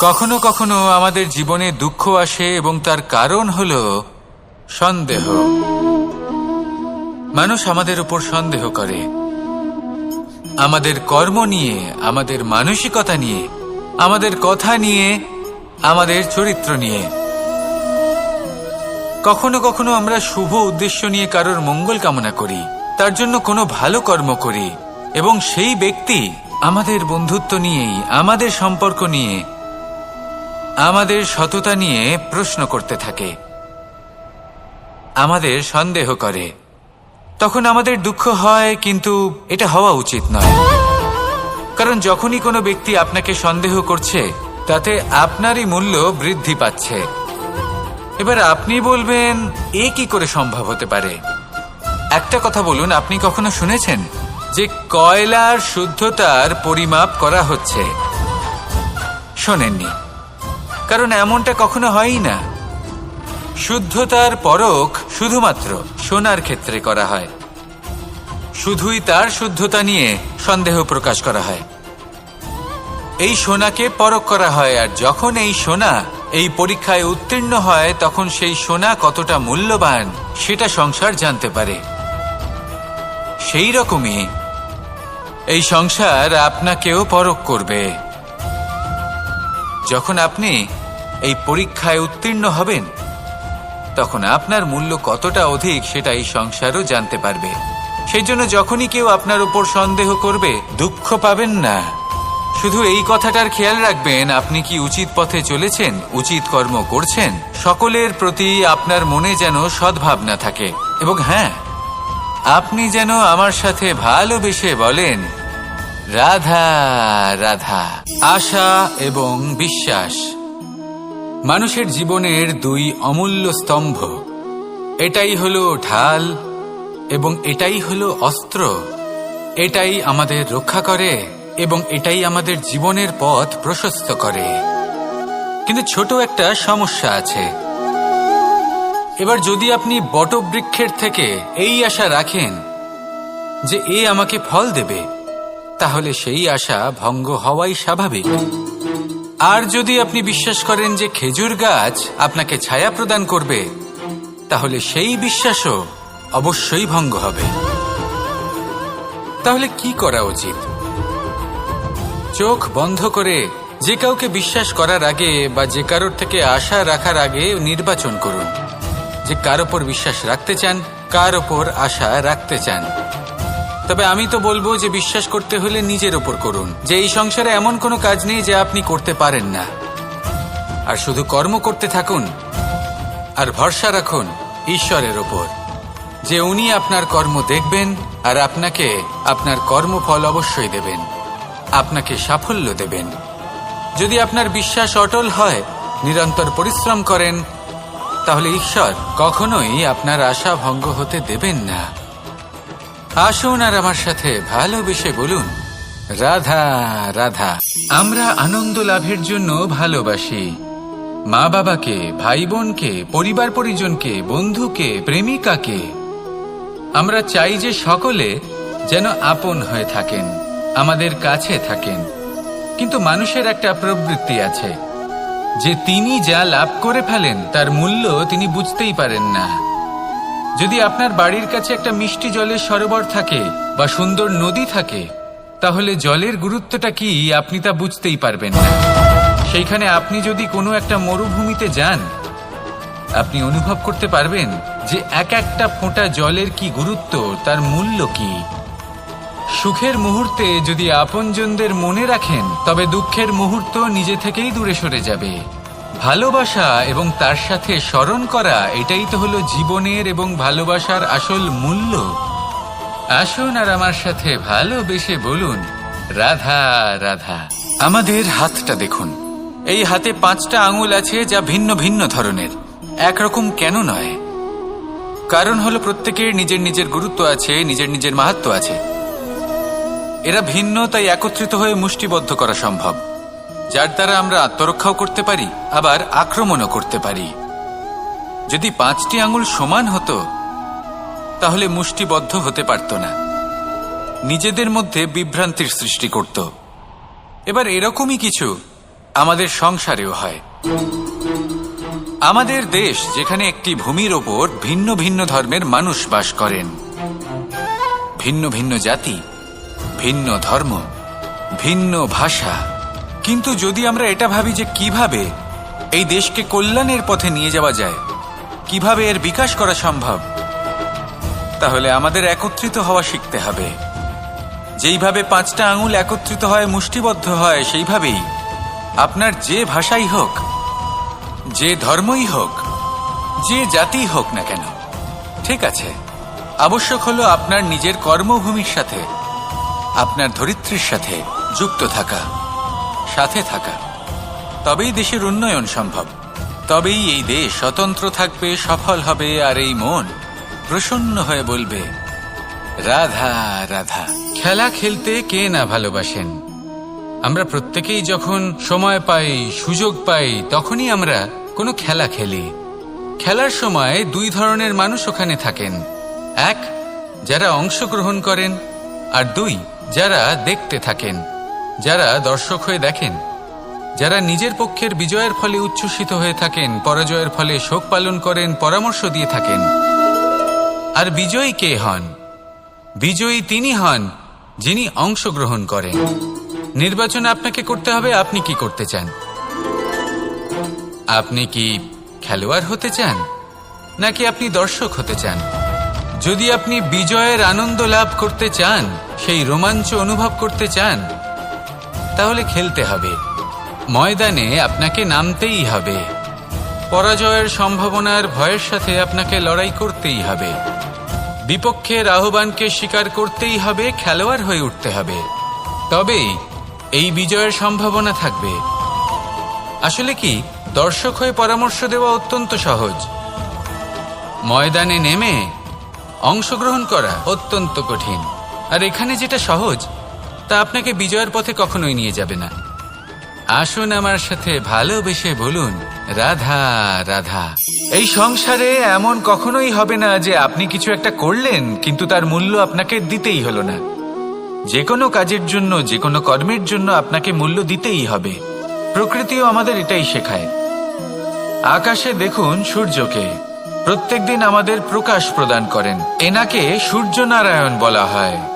কখনো কখনো আমাদের জীবনে দুঃখ আসে এবং তার কারণ হল সন্দেহ। মানুষ আমাদের উপর সন্দেহ করে। আমাদের কর্ম নিয়ে, আমাদের মানসিকতা নিয়ে, আমাদের কথা নিয়ে, আমাদের চরিত্র নিয়ে। কখনো কখনো আমরা শুভ উদ্দেশ্য নিয়ে কারোর মঙ্গল কামনা করি, তার জন্য কোনো ভালো কর্ম করি, এবং সেই ব্যক্তি আমাদের বন্ধুত্ব নিয়েই, আমাদের সম্পর্ক নিয়ে আমাদের সততা নিয়ে প্রশ্ন করতে থাকে। আমাদের সন্দেহ করে। তখন আমাদের দুঃখ হয়, কিন্তু এটা হওয়া উচিত নয়। কারণ যখনই কোনো ব্যক্তি আপনাকে সন্দেহ করছে, তাতে আপনারই মূল্য বৃদ্ধি পাচ্ছে। এবার আপনি বলবেন, এ কি করে সম্ভব হতে পারে? একটা কথা বলুন, আপনি কখনো শুনেছেন যে কয়লার শুদ্ধতার পরিমাপ করা হচ্ছে? শোনেননি। কারণ এমনটা কখনো হয়ই না। শুদ্ধতার পরখ শুধুমাত্র সোনার ক্ষেত্রে করা হয়। শুধুই তার শুদ্ধতা নিয়ে সন্দেহ প্রকাশ করা হয়। এই সোনাকে পরখ করা হয়, আর যখন এই সোনা এই পরীক্ষায় উত্তীর্ণ হয়, তখন সেই সোনা কতটা মূল্যবান সেটা সংসার জানতে পারে। সেই রকমই এই সংসার আপনাকেও পরখ করবে। যখন আপনি এই পরীক্ষায় উত্তীর্ণ হবেন, তখন আপনার মূল্য কতটা অধিক সেটা এই সংসারও জানতে পারবে। সেই জন্য যখনই কেউ আপনার উপর সন্দেহ করবে, দুঃখ পাবেন না। শুধু এই কথাটার খেয়াল রাখবেন, আপনি কি উচিত পথে চলেছেন, উচিত কর্ম করছেন? সকলের প্রতি আপনার মনে যেন সদ্ভাবনা থাকে। এবং হ্যাঁ আপনি যেন আমার সাথে ভালোবেসে বলেন, রাধা রাধা। আশা এবং বিশ্বাস। মানুষের জীবনের দুই অমূল্য স্তম্ভ। এটাই হলো ঢাল এবং এটাই হলো অস্ত্র। এটাই আমাদের রক্ষা করে এবং এটাই আমাদের জীবনের পথ প্রশস্ত করে। কিন্তু ছোট একটা সমস্যা আছে। এবার যদি আপনি বটবৃক্ষের থেকে এই আশা রাখেন যে এ আমাকে ফল দেবে, তাহলে সেই আশা ভঙ্গ হওয়াই স্বাভাবিক। আর যদি আপনি বিশ্বাস করেন যে খেজুর গাছ আপনাকে ছায়া প্রদান করবে, তাহলে সেই বিশ্বাসও অবশ্যই ভঙ্গ হবে। তাহলে কি করা উচিত? চোখ বন্ধ করে যে কাউকে বিশ্বাস করার আগে বা যে কারোর থেকে আশা রাখার আগে নির্বাচন করুন। যে কার ওপর বিশ্বাস রাখতে চান, কার ওপর আশা রাখতে চান। তবে আমি তো বলব যে বিশ্বাস করতে হলে নিজের ওপর করুন। যে এই সংসারে এমন কোনো কাজ নেই যে আপনি করতে পারেন না। আর শুধু কর্ম করতে থাকুন আর ভরসা রাখুন ঈশ্বরের ওপর। যে উনি আপনার কর্ম দেখবেন আর আপনাকে আপনার কর্মফল অবশ্যই দেবেন। আপনাকে সাফল্য দেবেন। যদি আপনার বিশ্বাস অটল হয়, নিরন্তর পরিশ্রম করেন, তাহলে ঈশ্বর কখনোই আপনার আশা ভঙ্গ হতে দেবেন না। আসুন আর আমার সাথে ভালোবেসে বলুন, রাধা রাধা। আমরা আনন্দ লাভের জন্য ভালোবাসি। মা বাবাকে ভাই বোনকে পরিবার পরিজনকে, বন্ধুকে, প্রেমিকাকে। আমরা চাই যে সকলে যেন আপন হয়ে থাকেন, আমাদের কাছে থাকেন। কিন্তু মানুষের একটা প্রবৃত্তি আছে। যে তিনি যা লাভ করে ফেলেন, তার মূল্য তিনি বুঝতেই পারেন না। যদি আপনার বাড়ির কাছে একটা মিষ্টি জলের সরোবর থাকে বা সুন্দর নদী থাকে, তাহলে জলের গুরুত্বটা কি আপনি তা বুঝতেই পারবেন সেইখানে আপনি যদি কোনো একটা মরুভূমিতে যান, আপনি অনুভব করতে পারবেন যে এক একটা ফোঁটা জলের কি গুরুত্ব, তার মূল্য কি। সুখের মুহূর্তে যদি আপনজনদের মনে রাখেন, তবে দুঃখের মুহূর্ত নিজে থেকেই দূরে সরে যাবে। ভালোবাসা এবং তার সাথে স্মরণ করা, এটাই তো হলো জীবনের এবং ভালোবাসার আসল মূল্য। আসুন আর আমার সাথে ভালোবেসে বলুন, রাধা রাধা। আমাদের হাতটা দেখুন। এই হাতে পাঁচটা আঙুল আছে যা ভিন্ন ভিন্ন ধরনের। একরকম কেন নয়? কারণ হলো প্রত্যেকের নিজের নিজের গুরুত্ব আছে, নিজের নিজের মাহাত্ম আছে। এরা ভিন্ন, তাই একত্রিত হয়ে মুষ্টিবদ্ধ করা সম্ভব। যার দ্বারা আমরা আত্মরক্ষাও করতে পারি, আবার আক্রমণও করতে পারি। যদি পাঁচটি আঙুল সমান হতো, তাহলে মুষ্টিবদ্ধ হতে পারত না। নিজেদের মধ্যে বিভ্রান্তির সৃষ্টি করত। এবার এরকমই কিছু আমাদের সংসারেও হয়। আমাদের দেশ, যেখানে একটি ভূমির ওপর ভিন্ন ভিন্ন ধর্মের মানুষ বাস করেন। ভিন্ন ভিন্ন জাতি, ভিন্ন ধর্ম, ভিন্ন ভাষা। কিন্তু যদি আমরা এটা ভাবি যে কীভাবে এই দেশকে কল্যাণের পথে নিয়ে যাওয়া যায়, কীভাবে এর বিকাশ করা সম্ভব, তাহলে আমাদের একত্রিত হওয়া শিখতে হবে। যেইভাবে পাঁচটা আঙুল একত্রিত হয়, মুষ্টিবদ্ধ হয়, সেইভাবেই আপনার যে ভাষাই হোক, যে ধর্মই হোক, যে জাতি হোক না কেন, ঠিক আছে? আবশ্যক হলো আপনার নিজের কর্মভূমির সাথে, আপনার ধরিত্রীর সাথে যুক্ত থাকা। সাথে থাকা। তবেই দেশের উন্নয়ন সম্ভব। তবেই এই দেশ স্বতন্ত্র থাকবে, সফল হবে, আর এই মন প্রসন্ন হয়ে বলবে, রাধা রাধা। খেলা খেলতে কে না ভালোবাসেন? আমরা প্রত্যেকেই যখন সময় পাই, সুযোগ পাই, তখনই আমরা কোনো খেলা খেলি। খেলার সময় দুই ধরনের মানুষ ওখানে থাকেন। এক, যারা অংশগ্রহণ করেন, আর দুই, যারা দেখতে থাকেন। যারা দর্শক হয়ে দেখেন, যারা নিজের পক্ষের বিজয়ের ফলে উচ্ছ্বসিত হয়ে থাকেন, পরাজয়ের ফলে শোক পালন করেন, পরামর্শ দিয়ে থাকেন। আর বিজয়ী কে হন? বিজয়ী তিনি হন যিনি অংশগ্রহণ করেন। নির্বাচন আপনাকে করতে হবে, আপনি কি করতে চান? আপনি কি খেলোয়াড় হতে চান? নাকি আপনি দর্শক হতে চান? যদি আপনি বিজয়ের আনন্দ লাভ করতে চান, সেই রোমাঞ্চ অনুভব করতে চান তাহলে খেলতে হবে। ময়দানে আপনাকে নামতেই হবে। পরাজয়ের সম্ভাবনার ভয়ের সাথে আপনাকে লড়াই করতেই হবে। বিপক্ষের আহ্বানকে স্বীকার করতেই হবে, খেলোয়াড় হয়ে উঠতে হবে। তবেই এই বিজয়ের সম্ভাবনা থাকবে। আসলে কি, দর্শক হয়ে পরামর্শ দেওয়া অত্যন্ত সহজ। ময়দানে নেমে অংশগ্রহণ করা অত্যন্ত কঠিন। আর এখানে যেটা সহজ তা আপনাকে বিজয়ের পথে কখনোই নিয়ে যাবে না। আসুন আমার সাথে ভালোবেসে বলুন, রাধা রাধা। এই সংসারে এমন কখনোই হবে না যে আপনি কিছু একটা করলেন, কিন্তু তার মূল্য আপনাকে দিতেই হলো না। যে কোনো কাজের জন্য, যে কোনো কর্মের জন্য আপনাকে মূল্য দিতেই হবে। প্রকৃতিও আমাদের এটাই শেখায়। আকাশে দেখুন সূর্যকে। প্রত্যেকদিন আমাদের প্রকাশ প্রদান করেন। এনাকে সূর্য নারায়ণ বলা হয়।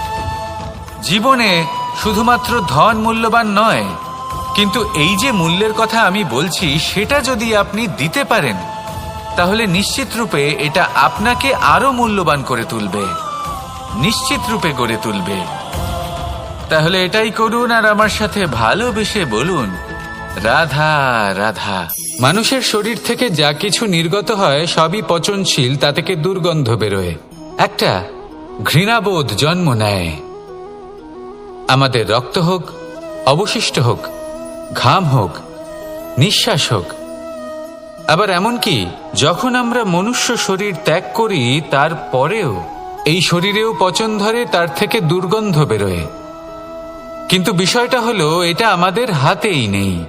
জীবনে শুধুমাত্র ধন মূল্যবান নয়, কিন্তু এই যে মূল্যের কথা আমি বলছি, সেটা যদি আপনি দিতে পারেন, তাহলে নিশ্চিত রূপে এটা আপনাকে আরও মূল্যবান করে তুলবে, নিশ্চিত রূপে গড়ে তুলবে। তাহলে এটাই করুন আর আমার সাথে ভালোবেসে বলুন, রাধা রাধা। মানুষের শরীর থেকে যা কিছু নির্গত হয়, সবই পচনশীল তা থেকে দুর্গন্ধ বেরোয়। একটা ঘৃণাবোধ জন্ম নেয়। আমাদের রক্ত হোক, অবশিষ্ট হোক, ঘাম হোক, নিঃশ্বাস হোক। আবার এমনকি যখন আমরা মনুষ্য শরীর ত্যাগ করি, তার পরেও, এই শরীরেও পচন ধরে তার থেকে দুর্গন্ধ বেরোয়। কিন্তু বিষয়টা হলো, এটা আমাদের হাতেই নেই।